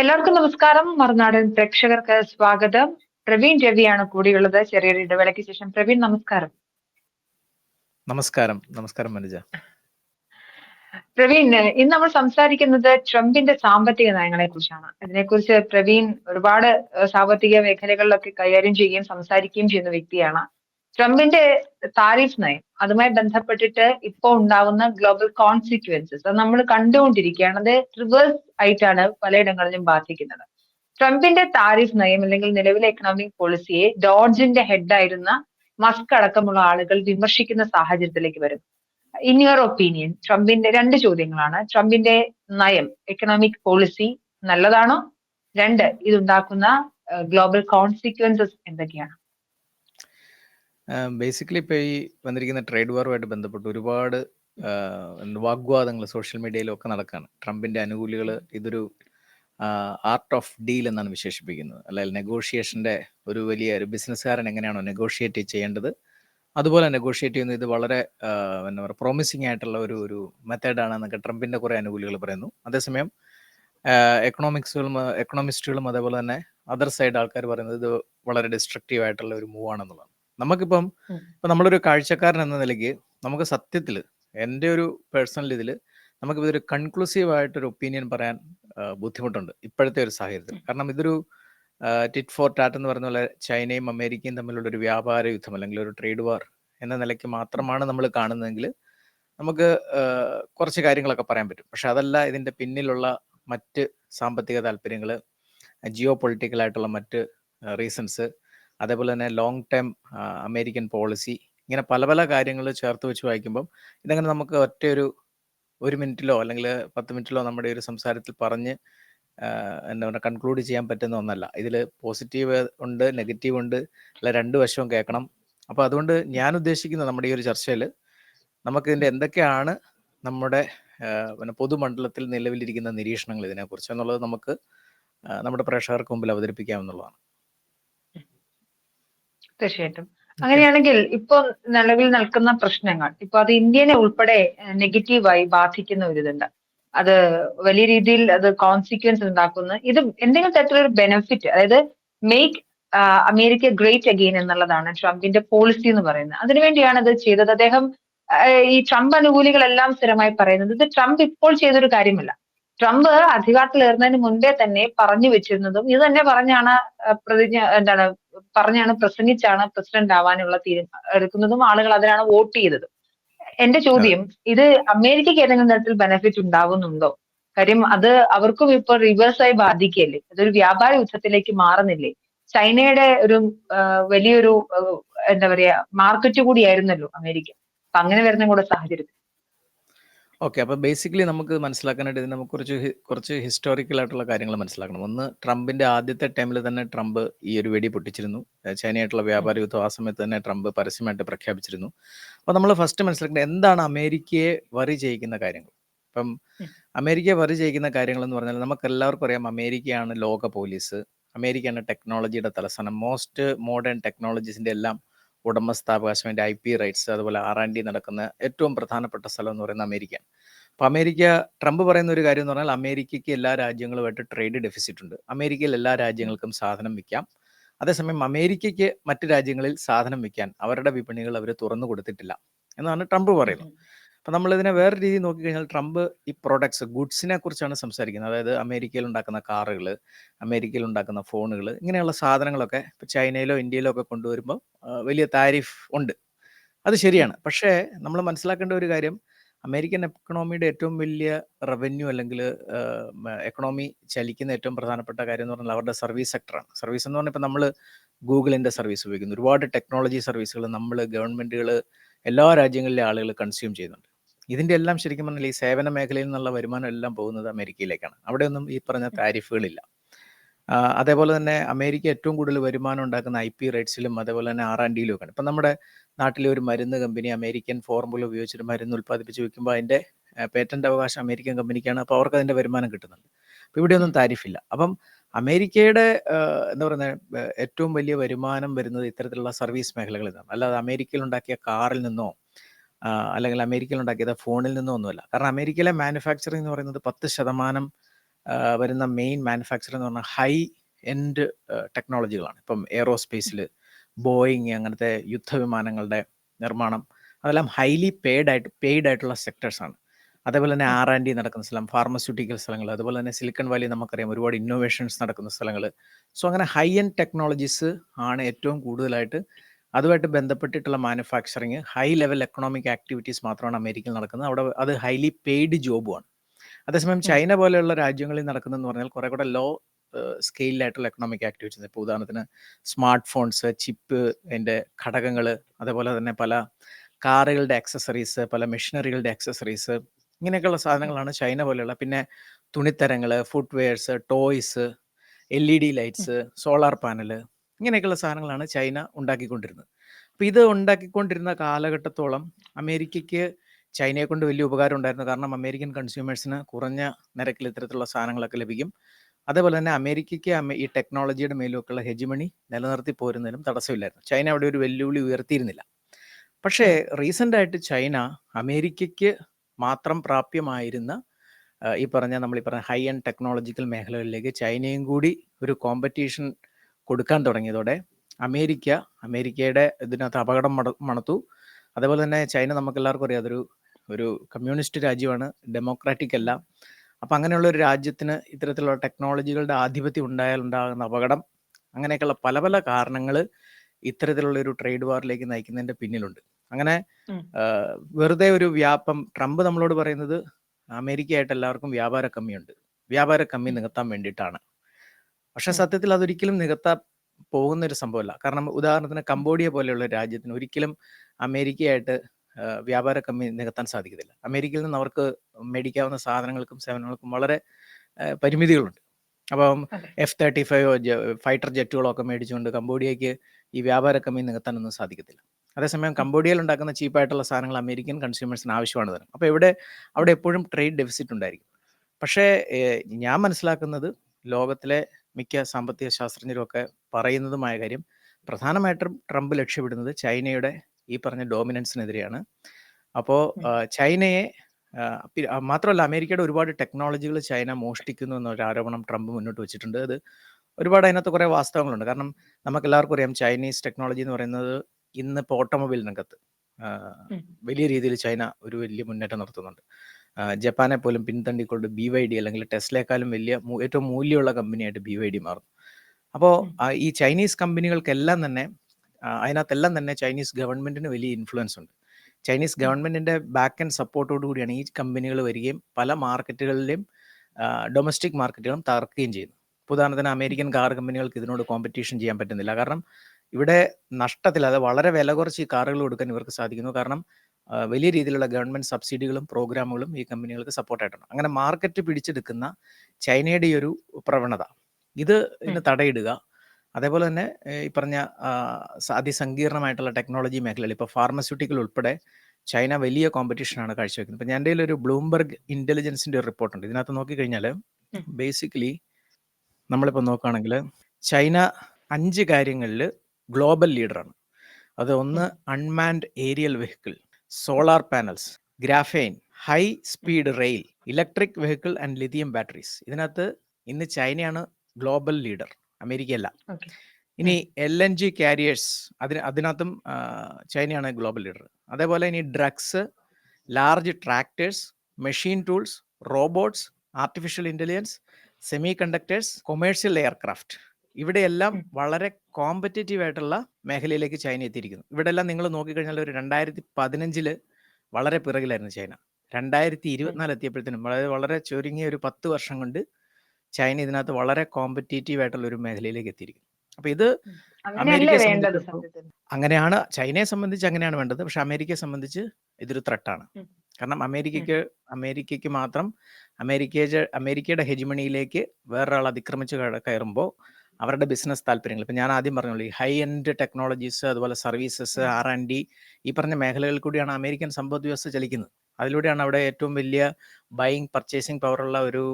എല്ലാവർക്കും നമസ്കാരം. മറുനാടൻ പ്രേക്ഷകർക്ക് സ്വാഗതം. പ്രവീൺ രവിയാണ് കൂടിയുള്ളത്. ചെറിയൊരു ഇടവേളയ്ക്ക് ശേഷം പ്രവീൺ നമസ്കാരം. നമസ്കാരം. നമസ്കാരം മനുജ. പ്രവീൺ ഇന്ന് നമ്മൾ സംസാരിക്കുന്നത് ട്രംപിന്റെ സാമ്പത്തിക നയങ്ങളെ കുറിച്ചാണ്. അതിനെക്കുറിച്ച് പ്രവീൺ ഒരുപാട് സാമ്പത്തിക മേഖലകളിലൊക്കെ കൈകാര്യം ചെയ്യുകയും സംസാരിക്കുകയും ചെയ്യുന്ന വ്യക്തിയാണ്. ട്രംപിന്റെ താരിഫ് നയം അതുമായി ബന്ധപ്പെട്ടിട്ട് ഇപ്പോൾ ഉണ്ടാകുന്ന ഗ്ലോബൽ കോൺസിക്വൻസസ് അത് നമ്മൾ കണ്ടുകൊണ്ടിരിക്കുകയാണ്. അത് റിവേഴ്സ് ആയിട്ടാണ് പലയിടങ്ങളിലും ബാധിക്കുന്നത്. ട്രംപിന്റെ താരിഫ് നയം അല്ലെങ്കിൽ നിലവിലെ എക്കണോമിക് പോളിസിയെ ഡോഡ്ജിന്റെ ഹെഡായിരുന്ന മസ്ക് അടക്കമുള്ള ആളുകൾ വിമർശിക്കുന്ന സാഹചര്യത്തിലേക്ക് വരും. ഇൻ യുവർ ഒപ്പീനിയൻ ട്രംപിന്റെ രണ്ട് ചോദ്യങ്ങളാണ്. ട്രംപിന്റെ നയം എക്കണോമിക് പോളിസി നല്ലതാണോ? രണ്ട് ഇതുണ്ടാക്കുന്ന ഗ്ലോബൽ കോൺസിക്വൻസസ് എന്തൊക്കെയാണ്? ബേസിക്കലി ഇപ്പോൾ ഈ വന്നിരിക്കുന്ന ട്രേഡ് വാറുമായിട്ട് ബന്ധപ്പെട്ട് ഒരുപാട് വാഗ്വാദങ്ങൾ സോഷ്യൽ മീഡിയയിലും ഒക്കെ നടക്കുകയാണ് ട്രംപിന്റെ അനുകൂലികൾ ഇതൊരു ആർട്ട് ഓഫ് ഡീൽ എന്നാണ് വിശേഷിപ്പിക്കുന്നത്. അല്ലെങ്കിൽ നെഗോഷിയേഷന്റെ ഒരു വലിയ ഒരു ബിസിനസ്സുകാരൻ എങ്ങനെയാണോ നെഗോഷിയേറ്റ് ചെയ്യേണ്ടത് അതുപോലെ നെഗോഷിയേറ്റ് ചെയ്യുന്നത് ഇത് വളരെ എന്താ പറയുക പ്രോമിസിങ് ആയിട്ടുള്ള ഒരു ഒരു മെത്തേഡാണ് എന്നൊക്കെ ട്രംപിന്റെ കുറെ അനുകൂലികൾ പറയുന്നു. അതേസമയം എക്കണോമിക്സുകളും എക്കണോമിസ്റ്റുകളും അതേപോലെ തന്നെ അതർ സൈഡ് ആൾക്കാർ പറയുന്നത് ഇത് വളരെ ഡിസ്ട്രക്റ്റീവ് ആയിട്ടുള്ള ഒരു മൂവ് ആണെന്നുള്ളതാണ്. നമുക്കിപ്പം. ഇപ്പൊ നമ്മളൊരു കാഴ്ചക്കാരൻ എന്ന നിലയ്ക്ക് നമുക്ക് സത്യത്തിൽ എന്റെ ഒരു പേഴ്സണൽ ഇതിൽ നമുക്ക് ഇതൊരു കൺക്ലൂസീവ് ആയിട്ടൊരു ഒപ്പീനിയൻ പറയാൻ ബുദ്ധിമുട്ടുണ്ട് ഇപ്പോഴത്തെ ഒരു സാഹചര്യത്തിൽ. കാരണം ഇതൊരു ടിറ്റ് ഫോർ ടാറ്റ് എന്ന് പറയുന്ന പോലെ ചൈനയും അമേരിക്കയും തമ്മിലുള്ള ഒരു വ്യാപാര യുദ്ധം അല്ലെങ്കിൽ ഒരു ട്രേഡ് വാർ എന്ന നിലയ്ക്ക് മാത്രമാണ് നമ്മൾ കാണുന്നതെങ്കിൽ നമുക്ക് കുറച്ച് കാര്യങ്ങളൊക്കെ പറയാൻ പറ്റും. പക്ഷെ അതല്ല ഇതിന്റെ പിന്നിലുള്ള മറ്റ് സാമ്പത്തിക താല്പര്യങ്ങൾ ജിയോ പൊളിറ്റിക്കലായിട്ടുള്ള മറ്റ് റീസൺസ് അതേപോലെ തന്നെ ലോങ് ടേം അമേരിക്കൻ പോളിസി ഇങ്ങനെ പല പല കാര്യങ്ങൾ ചേർത്ത് വെച്ച് വായിക്കുമ്പം ഇതങ്ങനെ നമുക്ക് ഒറ്റയൊരു ഒരു മിനിറ്റിലോ അല്ലെങ്കിൽ പത്ത് മിനിറ്റിലോ നമ്മുടെ ഒരു സംസാരത്തിൽ പറഞ്ഞ് എന്താ പറയുക കൺക്ലൂഡ് ചെയ്യാൻ പറ്റുന്ന ഒന്നല്ല. ഇതിൽ പോസിറ്റീവ് ഉണ്ട് നെഗറ്റീവ് ഉണ്ട് അല്ല രണ്ട് വശവും കേൾക്കണം. അപ്പോൾ അതുകൊണ്ട് ഞാൻ ഉദ്ദേശിക്കുന്നത് നമ്മുടെ ഈ ഒരു ചർച്ചയിൽ നമുക്കിതിന്റെ എന്തൊക്കെയാണ് നമ്മുടെ പിന്നെ പൊതുമണ്ഡലത്തിൽ നിലവിലിരിക്കുന്ന നിരീക്ഷണങ്ങൾ ഇതിനെക്കുറിച്ച് എന്നുള്ളത് നമുക്ക് നമ്മുടെ പ്രേക്ഷകർക്ക് മുമ്പിൽ അവതരിപ്പിക്കാമെന്നുള്ളതാണ് തീർച്ചയായിട്ടും. അങ്ങനെയാണെങ്കിൽ ഇപ്പൊ നിലവിൽ നിൽക്കുന്ന പ്രശ്നങ്ങൾ ഇപ്പൊ അത് ഇന്ത്യനെ ഉൾപ്പെടെ നെഗറ്റീവായി ബാധിക്കുന്ന ഒരു ഇതുണ്ട്. അത് വലിയ രീതിയിൽ അത് കോൺസിക്വൻസ് ഉണ്ടാക്കുന്ന. ഇത് എന്തെങ്കിലും തരത്തിലൊരു ബെനിഫിറ്റ് അതായത് മേക്ക് അമേരിക്ക ഗ്രേറ്റ് അഗെയിൻ എന്നുള്ളതാണ് ട്രംപിന്റെ പോളിസി എന്ന് പറയുന്നത്. അതിനുവേണ്ടിയാണ് ഇത് ചെയ്തത്. അദ്ദേഹം ഈ ട്രംപ് അനുകൂലികളെല്ലാം സ്ഥിരമായി പറയുന്നത്. ഇത് ട്രംപ് ഇപ്പോൾ ചെയ്തൊരു കാര്യമല്ല. ട്രംപ് അധികാരത്തിലേറുന്നതിന് മുൻപേ തന്നെ പറഞ്ഞു വെച്ചിരുന്നതും ഇത് തന്നെ പറഞ്ഞാണ് പ്രതിജ്ഞ എന്താണ് പറഞ്ഞാണ് പ്രസംഗിച്ചാണ് പ്രസിഡന്റ് ആവാനുള്ള തീരുമാനം എടുക്കുന്നതും ആളുകൾ അതിനാണ് വോട്ട് ചെയ്തത്. എന്റെ ചോദ്യം ഇത് അമേരിക്കയ്ക്ക് ഏതെങ്കിലും തരത്തിൽ ബെനിഫിറ്റ് ഉണ്ടാവുന്നുണ്ടോ? കാര്യം അത് അവർക്കും ഇപ്പൊ റിവേഴ്സായി ബാധിക്കല്ലേ അതൊരു വ്യാപാര യുദ്ധത്തിലേക്ക് മാറുന്നില്ലേ? ചൈനയുടെ ഒരു വലിയൊരു എന്താ പറയാ മാർക്കറ്റ് കൂടിയായിരുന്നല്ലോ അമേരിക്ക. അപ്പൊ അങ്ങനെ വരുന്ന കൂടെ സാഹചര്യത്തിൽ. ഓക്കെ. അപ്പോൾ ബേസിക്കലി നമുക്ക് മനസ്സിലാക്കാനായിട്ട് ഇതിന് നമുക്ക് കുറച്ച് ഹി- കുറച്ച് ഹിസ്റ്റോറിക്കൽ ആയിട്ടുള്ള കാര്യങ്ങൾ മനസ്സിലാക്കണം. ഒന്ന് ട്രംപിന്റെ ആദ്യത്തെ ടൈമിൽ തന്നെ ട്രംപ് ഈ ഒരു വെടി പൊട്ടിച്ചിരുന്നു. ഏഹ് ചൈനയായിട്ടുള്ള വ്യാപാര യുദ്ധം ആ സമയത്ത് തന്നെ ട്രംപ് പരസ്യമായിട്ട് പ്രഖ്യാപിച്ചിരുന്നു. അപ്പോൾ നമ്മൾ ഫസ്റ്റ് മനസ്സിലാക്കേണ്ടത് എന്താണ് അമേരിക്കയെ വറി ചെയ്യിക്കുന്ന കാര്യങ്ങൾ? ഇപ്പം ഉം. അമേരിക്കയെ വറി ചെയ്യിക്കുന്ന കാര്യങ്ങൾ എന്ന് പറഞ്ഞാൽ നമുക്ക് എല്ലാവർക്കും അറിയാം അമേരിക്കയാണ് ലോക പോലീസ്. അമേരിക്കയാണ് ടെക്നോളജിയുടെ തലസ്ഥാനം. മോസ്റ്റ് മോഡേൺ ടെക്നോളജീസിന്റെ എല്ലാം ഉടമസ്ഥാവകാശം അതിന്റെ ഐ പി റൈറ്റ്സ് അതുപോലെ ആർ ആൻഡ് ഡി നടക്കുന്ന ഏറ്റവും പ്രധാനപ്പെട്ട സ്ഥലം എന്ന് പറയുന്നത് അമേരിക്ക. അപ്പോൾ അമേരിക്ക ട്രംപ് പറയുന്ന ഒരു കാര്യം എന്ന് പറഞ്ഞാൽ അമേരിക്കയ്ക്ക് എല്ലാ രാജ്യങ്ങളുമായിട്ട് ട്രേഡ് ഡെഫിസിറ്റ് ഉണ്ട്. അമേരിക്കയിൽ എല്ലാ രാജ്യങ്ങൾക്കും സാധനം വിൽക്കാം. അതേസമയം അമേരിക്കയ്ക്ക് മറ്റ് രാജ്യങ്ങളിൽ സാധനം വിൽക്കാൻ അവരുടെ വിപണികൾ അവർ തുറന്നു കൊടുത്തിട്ടില്ല എന്നാണ് ട്രംപ് പറയുന്നത്. അപ്പം നമ്മളിതിനെ വേറെ രീതിയിൽ നോക്കിക്കഴിഞ്ഞാൽ ട്രംപ് ഈ പ്രോഡക്ട്സ് ഗുഡ്സിനെ കുറിച്ചാണ് സംസാരിക്കുന്നത്. അതായത് അമേരിക്കയിൽ ഉണ്ടാക്കുന്ന കാറുകൾ അമേരിക്കയിൽ ഉണ്ടാക്കുന്ന ഫോണുകൾ ഇങ്ങനെയുള്ള സാധനങ്ങളൊക്കെ ഇപ്പോൾ ചൈനയിലോ ഇന്ത്യയിലോ ഒക്കെ കൊണ്ടുവരുമ്പോൾ വലിയ താരിഫ് ഉണ്ട്. അത് ശരിയാണ്. പക്ഷേ നമ്മൾ മനസ്സിലാക്കേണ്ട ഒരു കാര്യം അമേരിക്കൻ എക്കണോമിയുടെ ഏറ്റവും വലിയ റവന്യൂ അല്ലെങ്കിൽ എക്കണോമി ചലിക്കുന്ന ഏറ്റവും പ്രധാനപ്പെട്ട കാര്യം എന്ന് പറഞ്ഞാൽ അവരുടെ സർവീസ് സെക്ടറാണ്. സർവീസ് എന്ന് പറഞ്ഞാൽ ഇപ്പം നമ്മൾ ഗൂഗിളിന്റെ സർവീസ് ഉപയോഗിക്കുന്നു. ഒരുപാട് ടെക്നോളജി സർവീസുകൾ നമ്മൾ ഗവൺമെന്റുകൾ എല്ലാ രാജ്യങ്ങളിലെ ആളുകൾ കൺസ്യൂം ചെയ്യുന്നുണ്ട്. ഇതിന്റെ എല്ലാം ശരിക്കും പറഞ്ഞാൽ ഈ സേവന മേഖലയിൽ നിന്നുള്ള വരുമാനം എല്ലാം പോകുന്നത് അമേരിക്കയിലേക്കാണ്. അവിടെയൊന്നും ഈ പറഞ്ഞ താരിഫുകളില്ല. അതേപോലെ തന്നെ അമേരിക്ക ഏറ്റവും കൂടുതൽ വരുമാനം ഉണ്ടാക്കുന്ന ഐ പി റേറ്റ്സിലും അതേപോലെ തന്നെ ആർ ആൻഡ് ഡിയിലും ഒക്കെയാണ് ഇപ്പം നമ്മുടെ നാട്ടിലെ ഒരു മരുന്ന് കമ്പനി അമേരിക്കൻ ഫോർമുല ഉപയോഗിച്ചിട്ട് മരുന്ന് ഉൽപ്പാദിപ്പിച്ച് വെക്കുമ്പോൾ അതിന്റെ പേറ്റന്റ് അവകാശം അമേരിക്കൻ കമ്പനിക്കാണ്. അപ്പോൾ അവർക്ക് അതിന്റെ വരുമാനം കിട്ടുന്നുണ്ട്. അപ്പോൾ ഇവിടെയൊന്നും താരിഫില്ല. അപ്പം അമേരിക്കയുടെ എന്താ പറയുന്നത് ഏറ്റവും വലിയ വരുമാനം വരുന്നത് ഇത്തരത്തിലുള്ള സർവീസ് മേഖലകളിൽ നിന്നാണ്. അല്ലാതെ അമേരിക്കയിൽ ഉണ്ടാക്കിയ കാറിൽ നിന്നോ അല്ലെങ്കിൽ അമേരിക്കയിൽ ഉണ്ടാക്കിയത് ഫോണിൽ നിന്നോ ഒന്നുമല്ല കാരണം അമേരിക്കയിലെ മാനുഫാക്ചറിംഗ് എന്ന് പറയുന്നത് പത്ത് ശതമാനം വരുന്ന മെയിൻ മാനുഫാക്ചറിംഗ് എന്ന് പറഞ്ഞാൽ ഹൈ എൻഡ് ടെക്നോളജികളാണ്. ഇപ്പം എയറോസ്പേസിൽ ബോയിങ് അങ്ങനത്തെ യുദ്ധവിമാനങ്ങളുടെ നിർമ്മാണം അതെല്ലാം ഹൈലി പെയ്ഡ് ആയിട്ട് പെയ്ഡ് ആയിട്ടുള്ള സെക്ടേഴ്സാണ്. അതേപോലെ തന്നെ ആർ ആൻഡ് ഡി നടക്കുന്ന സ്ഥലം, ഫാർമസ്യൂട്ടിക്കൽ സ്ഥലങ്ങൾ, അതുപോലെ തന്നെ സിലിക്കൺ വാലി നമുക്കറിയാം ഒരുപാട് ഇന്നോവേഷൻസ് നടക്കുന്ന സ്ഥലങ്ങൾ. സോ അങ്ങനെ ഹൈ എൻഡ് ടെക്നോളജീസ് ആണ് ഏറ്റവും കൂടുതലായിട്ട് അതുമായിട്ട് ബന്ധപ്പെട്ടിട്ടുള്ള manufacturing high level economic activities മാത്രമാണ് അമേരിക്കയിൽ നടക്കുന്നത്. അവിടെ അത് ഹൈലി പെയ്ഡ് ജോബുമാണ്. അതേസമയം ചൈന പോലെയുള്ള രാജ്യങ്ങളിൽ നടക്കുന്നതെന്ന് പറഞ്ഞാൽ കുറെ കൂടെ ലോ സ്കെയിലായിട്ടുള്ള എക്കണോമിക് ആക്ടിവിറ്റീസ് ഇപ്പോൾ ഉദാഹരണത്തിന് സ്മാർട്ട് ഫോൺസ്, ചിപ്പ് അതിന്റെ ഘടകങ്ങൾ, അതേപോലെ തന്നെ പല കാറുകളുടെ ആക്സസറീസ്, പല മെഷീനറികളുടെ ആക്സസറീസ് ഇങ്ങനെയൊക്കെയുള്ള സാധനങ്ങളാണ് ചൈന പോലെയുള്ള പിന്നെ തുണിത്തരങ്ങൾ, footwears, toys, LED lights, solar panel ഇങ്ങനെയൊക്കെയുള്ള സാധനങ്ങളാണ് ചൈന ഉണ്ടാക്കിക്കൊണ്ടിരുന്നത്. അപ്പോൾ ഇത് ഉണ്ടാക്കിക്കൊണ്ടിരുന്ന കാലഘട്ടത്തോളം അമേരിക്കയ്ക്ക് ചൈനയെ കൊണ്ട് വലിയ ഉപകാരം ഉണ്ടായിരുന്നു. കാരണം അമേരിക്കൻ കൺസ്യൂമേഴ്സിന് കുറഞ്ഞ നിരക്കിൽ ഇത്തരത്തിലുള്ള സാധനങ്ങളൊക്കെ ലഭിക്കും. അതേപോലെ തന്നെ അമേരിക്കയ്ക്ക് ഈ ടെക്നോളജിയുടെ മേലുമൊക്കെയുള്ള ഹെജിമണി നിലനിർത്തി പോരുന്നതിനും തടസ്സമില്ലായിരുന്നു. ചൈന അവിടെ ഒരു വെല്ലുവിളി ഉയർത്തിയിരുന്നില്ല. പക്ഷേ റീസെന്റ് ആയിട്ട് ചൈന അമേരിക്കയ്ക്ക് മാത്രം പ്രാപ്യമായിരുന്ന ഈ പറഞ്ഞ നമ്മൾ ഈ പറഞ്ഞ ഹൈ ആൻഡ് ടെക്നോളജിക്കൽ മേഖലകളിലേക്ക് ചൈനയും കൂടി ഒരു കോമ്പറ്റീഷൻ കൊടുക്കാൻ തുടങ്ങിയതോടെ അമേരിക്ക അമേരിക്കയുടെ ഇതിനകത്ത് അപകടം മണത്തു. അതേപോലെ തന്നെ ചൈന നമുക്കെല്ലാവർക്കും അറിയാം അതൊരു ഒരു കമ്മ്യൂണിസ്റ്റ് രാജ്യമാണ്. ഡെമോക്രാറ്റിക് അല്ല. അപ്പം അങ്ങനെയുള്ള ഒരു രാജ്യത്തിന് ഇത്തരത്തിലുള്ള ടെക്നോളജികളുടെ ആധിപത്യം ഉണ്ടായാൽ ഉണ്ടാകുന്ന അപകടം അങ്ങനെയൊക്കെയുള്ള പല പല കാരണങ്ങൾ ഇത്തരത്തിലുള്ള ഒരു ട്രേഡ് വാറിലേക്ക് നയിക്കുന്നതിന്റെ പിന്നിലുണ്ട്. അങ്ങനെ. വെറുതെ ഒരു വ്യാപം ട്രംപ് നമ്മളോട് പറയുന്നത് അമേരിക്കയായിട്ട് എല്ലാവർക്കും വ്യാപാര കമ്മിയുണ്ട്. വ്യാപാര കമ്മി. നികത്താൻ വേണ്ടിയിട്ടാണ്. പക്ഷേ. സത്യത്തിൽ അതൊരിക്കലും നികത്താൻ പോകുന്ന ഒരു സംഭവമല്ല. കാരണം ഉദാഹരണത്തിന്. കംബോഡിയ പോലെയുള്ള രാജ്യത്തിന് ഒരിക്കലും അമേരിക്കയായിട്ട് വ്യാപാര കമ്മി നികത്താൻ സാധിക്കത്തില്ല. അമേരിക്കയിൽ നിന്ന് അവർക്ക് മേടിക്കാവുന്ന സാധനങ്ങൾക്കും സേവനങ്ങൾക്കും വളരെ പരിമിതികളുണ്ട്. അപ്പം. എഫ് തേർട്ടി ഫൈവ് ഫൈറ്റർ ജെറ്റുകളോ ഒക്കെ മേടിച്ചുകൊണ്ട് കംബോഡിയയ്ക്ക് ഈ വ്യാപാര കമ്മി നികത്താനൊന്നും സാധിക്കത്തില്ല. അതേസമയം. കംബോഡിയയിൽ ഉണ്ടാക്കുന്ന ചീപ്പായിട്ടുള്ള സാധനങ്ങൾ അമേരിക്കൻ കൺസ്യൂമേഴ്സിന് ആവശ്യമാണ് തരും അപ്പോൾ ഇവിടെ അവിടെ എപ്പോഴും ട്രേഡ് ഡെഫിസിറ്റ് ഉണ്ടായിരിക്കും. പക്ഷേ ഞാൻ മനസ്സിലാക്കുന്നത് ലോകത്തിലെ മിക്ക സാമ്പത്തിക ശാസ്ത്രജ്ഞരും ഒക്കെ പറയുന്നതുമായ കാര്യം പ്രധാനമായിട്ടും ട്രംപ് ലക്ഷ്യമിടുന്നത് ചൈനയുടെ ഈ പറഞ്ഞ ഡോമിനൻസിനെതിരെയാണ്. അപ്പോൾ ചൈനയെ മാത്രമല്ല അമേരിക്കയുടെ ഒരുപാട് ടെക്നോളജികൾ ചൈന മോഷ്ടിക്കുന്നു എന്നൊരു ആരോപണം ട്രംപ് മുന്നോട്ട് വെച്ചിട്ടുണ്ട്. അത് ഒരുപാട് അതിനകത്ത് കുറേ വാസ്തവങ്ങളുണ്ട്. കാരണം നമുക്ക് എല്ലാവർക്കും അറിയാം ചൈനീസ് ടെക്നോളജി എന്ന് പറയുന്നത് ഇന്ന് ഇപ്പോൾ ഓട്ടോമൊബൈൽ രംഗത്ത് വലിയ രീതിയിൽ ചൈന ഒരു വലിയ മുന്നേറ്റം നടത്തുന്നുണ്ട്. ജപ്പാനെ പോലും പിൻതണ്ടിക്കൊണ്ട് ബി വൈ ഡി അല്ലെങ്കിൽ ടെസ്ലയെക്കാളും വലിയ ഏറ്റവും മൂല്യമുള്ള കമ്പനിയായിട്ട് ബിവൈഡി മാറുന്നു. അപ്പോൾ ഉം. ആഹ് ഈ ചൈനീസ് കമ്പനികൾക്കെല്ലാം തന്നെ അതിനകത്തെല്ലാം തന്നെ ചൈനീസ് ഗവൺമെന്റിന് വലിയ ഇൻഫ്ലുവൻസ് ഉണ്ട്. ചൈനീസ്. ഗവൺമെന്റിന്റെ ബാക്ക് ആൻഡ് സപ്പോർട്ടോട് കൂടിയാണ് ഈ കമ്പനികൾ വരികയും പല മാർക്കറ്റുകളിലെയും ഡൊമസ്റ്റിക് മാർക്കറ്റുകളും തകർക്കുകയും ചെയ്യുന്നു. ഉദാഹരണത്തിന് അമേരിക്കൻ കാർ കമ്പനികൾക്ക് ഇതിനോട് കോമ്പറ്റീഷൻ ചെയ്യാൻ പറ്റുന്നില്ല. കാരണം ഇവിടെ നഷ്ടത്തിൽ അത് വളരെ വില കുറച്ച് ഈ കാറുകൾ കൊടുക്കാൻ ഇവർക്ക് സാധിക്കുന്നു. കാരണം വലിയ രീതിയിലുള്ള ഗവൺമെന്റ് സബ്സിഡികളും പ്രോഗ്രാമുകളും ഈ കമ്പനികൾക്ക് സപ്പോർട്ടായിട്ടുണ്ട്. അങ്ങനെ മാർക്കറ്റ് പിടിച്ചെടുക്കുന്ന ചൈനയുടെ ഈ ഒരു പ്രവണത ഇത് ഇന്ന്. തടയിടുക. അതേപോലെ തന്നെ ഈ പറഞ്ഞ അതിസങ്കീർണമായിട്ടുള്ള ടെക്നോളജി മേഖലയിൽ ഇപ്പോൾ ഫാർമസ്യൂട്ടിക്കൽ ഉൾപ്പെടെ ചൈന വലിയ കോമ്പറ്റീഷനാണ് കാഴ്ചവെക്കുന്നത്. ഇപ്പം എന്റെ ഒരു ബ്ലൂംബർഗ് ഇന്റലിജൻസിന്റെ ഒരു റിപ്പോർട്ടുണ്ട്. ഇതിനകത്ത് നോക്കിക്കഴിഞ്ഞാൽ. ബേസിക്കലി നമ്മളിപ്പോൾ നോക്കുകയാണെങ്കിൽ ചൈന അഞ്ച് കാര്യങ്ങളിൽ ഗ്ലോബൽ ലീഡറാണ്. അത് ഒന്ന് unmanned aerial vehicle, solar panels, graphene high. Speed rail, electric vehicle and lithium batteries. ഇതിനകത്ത് ഇന്ന് ചൈനയാണ് ഗ്ലോബൽ ലീഡർ. അമേരിക്കയല്ല. ഇനി എൽ എൻ ജി കാരിയേഴ്സ് അതിന് അതിനകത്തും ചൈനയാണ് ഗ്ലോബൽ ലീഡർ. അതേപോലെ ഇനി drugs, large tractors, machine tools, robots, artificial intelligence, semiconductors, commercial aircraft ഇവിടെയെല്ലാം. വളരെ കോമ്പറ്റേറ്റീവ് ആയിട്ടുള്ള മേഖലയിലേക്ക് ചൈന എത്തിയിരിക്കുന്നു. ഇവിടെല്ലാം നിങ്ങൾ നോക്കിക്കഴിഞ്ഞാൽ ഒരു 2015 വളരെ പിറകിലായിരുന്നു ചൈന. രണ്ടായിരത്തി ഇരുപത്തിനാല് എത്തിയപ്പോഴത്തേനും അതായത് വളരെ ചുരുങ്ങിയ ഒരു 10 വർഷം കൊണ്ട് ചൈന ഇതിനകത്ത് വളരെ കോമ്പറ്റേറ്റീവ് ആയിട്ടുള്ള ഒരു മേഖലയിലേക്ക് എത്തിയിരിക്കുന്നു. അപ്പൊ ഇത്. അമേരിക്കയെ അങ്ങനെയാണ് ചൈനയെ സംബന്ധിച്ച് അങ്ങനെയാണ് വേണ്ടത്. പക്ഷെ അമേരിക്കയെ സംബന്ധിച്ച് ഇതൊരു ത്രട്ടാണ് കാരണം അമേരിക്കയ്ക്ക് അമേരിക്കയ്ക്ക് മാത്രം അമേരിക്ക അമേരിക്കയുടെ ഹെജിമണിയിലേക്ക് വേറൊരാൾ അതിക്രമിച്ച് കയറുമ്പോൾ അവരുടെ ബിസിനസ് താല്പര്യങ്ങൾ ഇപ്പം ഞാൻ ആദ്യം പറഞ്ഞോളൂ ഈ ഹൈ എൻഡ് ടെക്നോളജീസ് അതുപോലെ സർവീസസ് ആർ ആൻഡ് ഡി ഈ പറഞ്ഞ മേഖലകളിൽ കൂടിയാണ് അമേരിക്കൻ സമ്പദ് വ്യവസ്ഥ ചലിക്കുന്നത്. അതിലൂടെയാണ് അവിടെ ഏറ്റവും വലിയ ബൈയിങ് പർച്ചേസിങ് പവറുള്ള ഒരു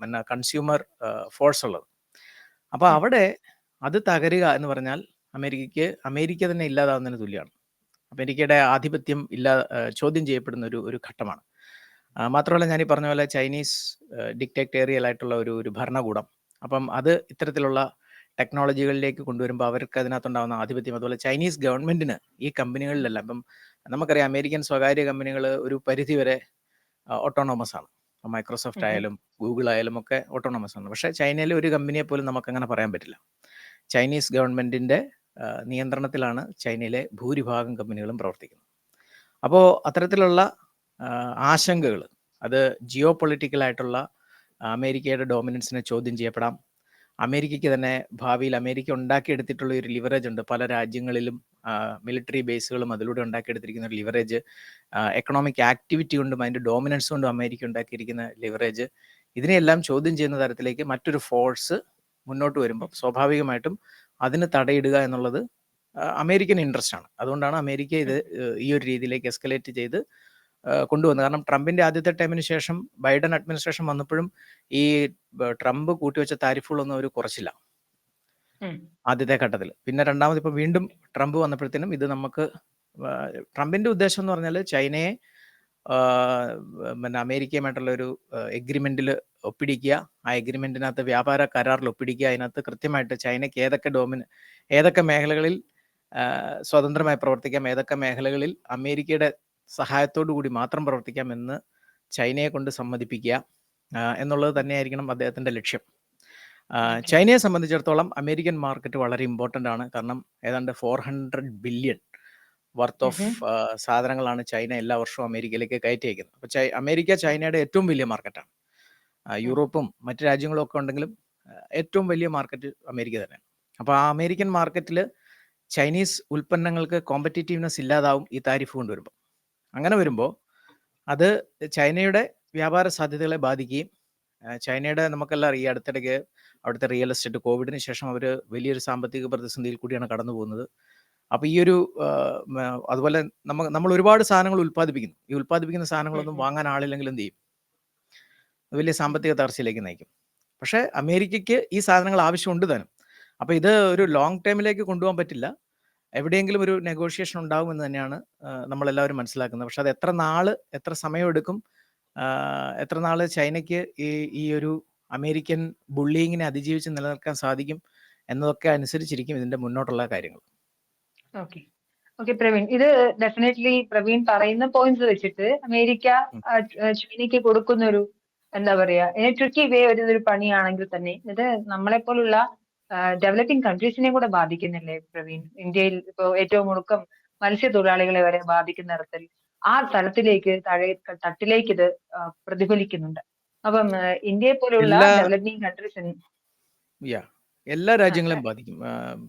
പിന്നെ കൺസ്യൂമർ ഫോഴ്സ് ഉള്ളത്. അപ്പോൾ അവിടെ അത് തകരുക എന്ന് പറഞ്ഞാൽ അമേരിക്കയ്ക്ക് അമേരിക്ക തന്നെ ഇല്ലാതാവുന്നതിന് തുല്യമാണ്. അമേരിക്കയുടെ ആധിപത്യം ഇല്ലാ ചോദ്യം ചെയ്യപ്പെടുന്ന ഒരു ഒരു ഘട്ടമാണ്. മാത്രമല്ല ഞാൻ ഈ പറഞ്ഞ പോലെ ചൈനീസ് ഡിക്റ്റേറ്റേറിയൽ ആയിട്ടുള്ള ഒരു ഒരു ഭരണകൂടം അപ്പം അത് ഇത്തരത്തിലുള്ള ടെക്നോളജികളിലേക്ക് കൊണ്ടുവരുമ്പോൾ അവർക്ക് അതിനകത്തുണ്ടാകുന്ന ആധിപത്യം അതുപോലെ ചൈനീസ് ഗവൺമെന്റിന് ഈ കമ്പനികളിലല്ല. അപ്പം നമുക്കറിയാം അമേരിക്കൻ സ്വകാര്യ കമ്പനികൾ ഒരു പരിധി വരെ ഓട്ടോണോമസ് ആണ്. മൈക്രോസോഫ്റ്റ് ആയാലും ഗൂഗിൾ ആയാലും ഒക്കെ ഓട്ടോണോമസ് ആണ്. പക്ഷേ ചൈനയിലെ ഒരു കമ്പനിയെ പോലും നമുക്കങ്ങനെ പറയാൻ പറ്റില്ല. ചൈനീസ് ഗവൺമെന്റിന്റെ നിയന്ത്രണത്തിലാണ് ചൈനയിലെ ഭൂരിഭാഗം കമ്പനികളും പ്രവർത്തിക്കുന്നത്. അപ്പോൾ അത്തരത്തിലുള്ള ആശങ്കകൾ അത് ജിയോ പൊളിറ്റിക്കലായിട്ടുള്ള അമേരിക്കയുടെ ഡോമിനൻസിനെ ചോദ്യം ചെയ്യപ്പെടാം. അമേരിക്കയ്ക്ക് തന്നെ ഭാവിയിൽ അമേരിക്ക ഉണ്ടാക്കിയെടുത്തിട്ടുള്ള ഒരു ലിവറേജ് ഉണ്ട്. പല രാജ്യങ്ങളിലും മിലിറ്ററി ബേസുകളും അതിലൂടെ ഉണ്ടാക്കിയെടുത്തിരിക്കുന്ന ഒരു ലിവറേജ് എക്കണോമിക് ആക്ടിവിറ്റി കൊണ്ടും അതിന്റെ ഡോമിനൻസ് കൊണ്ടും അമേരിക്ക ഉണ്ടാക്കിയിരിക്കുന്ന ലിവറേജ് ഇതിനെയെല്ലാം ചോദ്യം ചെയ്യുന്ന തരത്തിലേക്ക് മറ്റൊരു ഫോഴ്സ് മുന്നോട്ട് വരുമ്പോൾ സ്വാഭാവികമായിട്ടും അതിന് തടയിടുക എന്നുള്ളത് അമേരിക്കൻ ഇൻട്രസ്റ്റ് ആണ്. അതുകൊണ്ടാണ് അമേരിക്ക ഇത് ഈ ഒരു രീതിയിലേക്ക് എസ്കലേറ്റ് ചെയ്ത് ആ, കൊണ്ടുവന്നത് കാരണം ട്രംപിന്റെ ആദ്യത്തെ ടൈമിന് ശേഷം ബൈഡൻ അഡ്മിനിസ്ട്രേഷൻ വന്നപ്പോഴും ഈ ട്രംപ് കൂട്ടിവെച്ച താരിഫുകളൊന്നും അവർ കുറച്ചില്ല. ആദ്യത്തെ ഘട്ടത്തിൽ പിന്നെ രണ്ടാമത് ഇപ്പൊ വീണ്ടും ട്രംപ് വന്നപ്പോഴത്തേനും ഇത് നമുക്ക് ട്രംപിന്റെ ഉദ്ദേശം എന്ന് പറഞ്ഞാൽ ചൈനയെ പിന്നെ അമേരിക്കയുമായിട്ടുള്ള ഒരു എഗ്രിമെന്റിൽ ഒപ്പിടിക്കുക. ആ എഗ്രിമെന്റിനകത്ത് വ്യാപാര കരാറിൽ ഒപ്പിടിക്കുക. അതിനകത്ത് കൃത്യമായിട്ട് ചൈനയ്ക്ക് ഏതൊക്കെ ഡോമിന ഏതൊക്കെ മേഖലകളിൽ സ്വതന്ത്രമായി പ്രവർത്തിക്കാം. ഏതൊക്കെ മേഖലകളിൽ അമേരിക്കയുടെ സഹായത്തോടു കൂടി മാത്രം പ്രവർത്തിക്കാം എന്ന് ചൈനയെ കൊണ്ട് സമ്മതിപ്പിക്കുക എന്നുള്ളത് തന്നെയായിരിക്കണം അദ്ദേഹത്തിന്റെ ലക്ഷ്യം. ചൈനയെ സംബന്ധിച്ചിടത്തോളം അമേരിക്കൻ മാർക്കറ്റ് വളരെ ഇമ്പോർട്ടന്റ് ആണ്. കാരണം ഏതാണ്ട് four hundred billion worth of സാധനങ്ങളാണ് ചൈന എല്ലാ വർഷവും അമേരിക്കയിലേക്ക് കയറ്റി അയക്കുന്നത് അപ്പോൾ ചൈ അമേരിക്ക ചൈനയുടെ ഏറ്റവും വലിയ മാർക്കറ്റാണ് യൂറോപ്പും മറ്റു രാജ്യങ്ങളും ഒക്കെ ഉണ്ടെങ്കിലും ഏറ്റവും വലിയ മാർക്കറ്റ് അമേരിക്ക തന്നെയാണ്. അപ്പോൾ ആ അമേരിക്കൻ മാർക്കറ്റിൽ ചൈനീസ് ഉൽപ്പന്നങ്ങൾക്ക് കോമ്പറ്റേറ്റീവ്നെസ് ഇല്ലാതാവും ഈ താരിഫ് കൊണ്ടുവരുമ്പോൾ അങ്ങനെ വരുമ്പോൾ അത് ചൈനയുടെ വ്യാപാര സാധ്യതകളെ ബാധിക്കുകയും ചൈനയുടെ നമുക്കെല്ലാം അറിയാം അടുത്തിടയ്ക്ക് അവിടുത്തെ റിയൽ എസ്റ്റേറ്റ് കോവിഡിന് ശേഷം അവർ വലിയൊരു സാമ്പത്തിക പ്രതിസന്ധിയിൽ കൂടിയാണ് കടന്നു പോകുന്നത്. അപ്പോൾ ഈ ഒരു അതുപോലെ നമ്മ നമ്മൾ ഒരുപാട് സാധനങ്ങൾ ഉൽപ്പാദിപ്പിക്കുന്നു. ഈ ഉൽപ്പാദിപ്പിക്കുന്ന സാധനങ്ങളൊന്നും. വാങ്ങാൻ ആളില്ലെങ്കിൽ എന്ത് ചെയ്യും? വലിയ സാമ്പത്തിക തകർച്ചയിലേക്ക് നയിക്കും. പക്ഷേ അമേരിക്കയ്ക്ക് ഈ സാധനങ്ങൾ ആവശ്യമുണ്ട് തന്നെ അപ്പോൾ ഇത് ഒരു ലോങ് ടൈമിലേക്ക് കൊണ്ടുപോകാൻ പറ്റില്ല. എവിടെയെങ്കിലും ഒരു നെഗോഷിയേഷൻ ഉണ്ടാവും എന്ന് തന്നെയാണ് നമ്മളെല്ലാവരും മനസ്സിലാക്കുന്നത്. പക്ഷെ അത് എത്ര നാൾ എത്ര സമയമെടുക്കും എത്ര നാൾ ചൈനയ്ക്ക് ഈ ഈ ഒരു അമേരിക്കൻ ബുള്ളിങ്ങിനെ അതിജീവിച്ച് നിലനിൽക്കാൻ സാധിക്കും എന്നതൊക്കെ അനുസരിച്ചിരിക്കും ഇതിന്റെ മുന്നോട്ടുള്ള കാര്യങ്ങൾ. Okay okay Praveen. ഇത് ഡെഫിനറ്റ്ലി പ്രവീൺ പറയുന്ന പോയിന്റ്സ് വെച്ചിട്ട് അമേരിക്ക ചൈനയ്ക്ക് കൊടുക്കുന്ന ഒരു എന്താ പറയാ ട്രിക്കി വേ ഒരു പണിയാണെങ്കിൽ തന്നെ. ഇത് നമ്മളെ പോലുള്ള ഡെവലപ്പിംഗ് കൺട്രീസിനെ കൂടെ ബാധിക്കുന്നില്ലേ പ്രവീൺ? ഇന്ത്യയിൽ ഇപ്പോൾ ഏറ്റവും ഒടുക്കം മത്സ്യത്തൊഴിലാളികളെ വരെ ബാധിക്കുന്ന തരത്തിൽ ആ തലത്തിലേക്ക് താഴെ തട്ടിലേക്ക് ഇത് പ്രതിഫലിക്കുന്നുണ്ട്. അപ്പം ഇന്ത്യയെ പോലുള്ള ഡെവലപ്പിംഗ് കൺട്രീസിന് എല്ലാ രാജ്യങ്ങളെയും ബാധിക്കും.